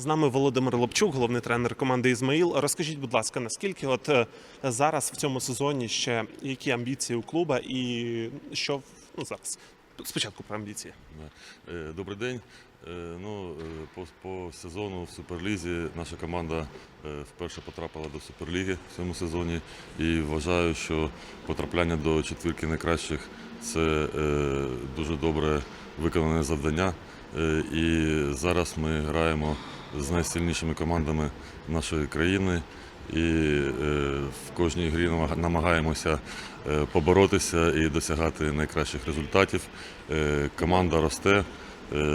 З нами Володимир Лобчук, головний тренер команди Ізмаїл. Розкажіть, будь ласка, наскільки от е, зараз в цьому сезоні ще які амбіції у клуба і що ну, зараз? Спочатку про амбіції. Е, Добрий день. Е, Ну, е, по, по сезону в Суперлізі наша команда е, вперше потрапила до Суперліги в цьому сезоні і вважаю, що потрапляння до четвірки найкращих це е, дуже добре виконане завдання. Е, І зараз ми граємо з найсильнішими командами нашої країни. І е, в кожній грі намагаємося е, поборотися і досягати найкращих результатів. Е, команда росте.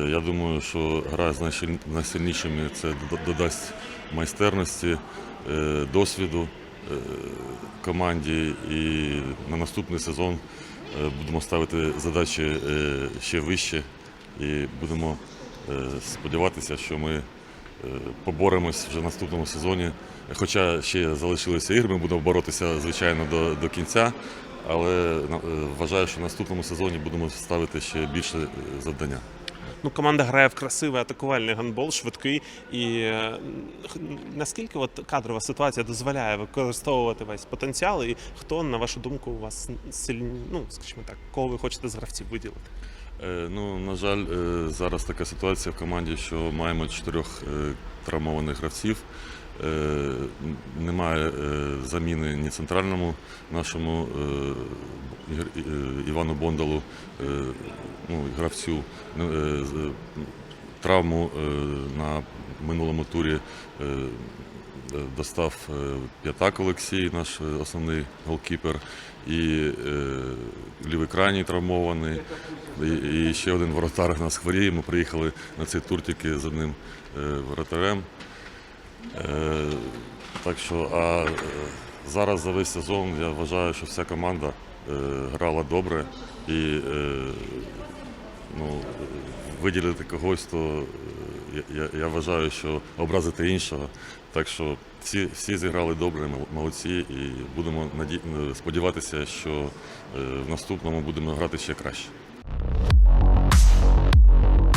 Я думаю, що гра з найсильнішими це додасть майстерності, досвіду команді. І на наступний сезон будемо ставити задачі ще вище і будемо сподіватися, що ми поборемось вже в наступному сезоні. Хоча ще залишилися ігри, ми будемо боротися, звичайно, до, до кінця. Але е, вважаю, що в наступному сезоні будемо ставити ще більше е, завдання. Ну, команда грає в красивий атакувальний гандбол, швидкий. І е, наскільки от кадрова ситуація дозволяє використовувати весь потенціал, і хто, на вашу думку, у вас сильні, ну скажімо так, кого ви хочете з гравців виділити? Е, Ну, на жаль, е, зараз така ситуація в команді, що маємо чотирьох е, травмованих гравців. Немає заміни ні центральному нашому Івану Бондалу, ну, гравцю. Травму на минулому турі достав е, П'ятак Олексій, наш е, основний голкіпер, і е, лівий крайній травмований. І, ще один воротар у нас хворіє. Ми приїхали на цей тур тільки з одним е, воротарем. Е, так що, а е, зараз за весь сезон я вважаю, що вся команда е, грала добре і е, ну, виділити когось, то е, я, я, вважаю, що образити іншого. Так що всі, всі зіграли добре, молодці, і будемо сподіватися, що е, в наступному будемо грати ще краще.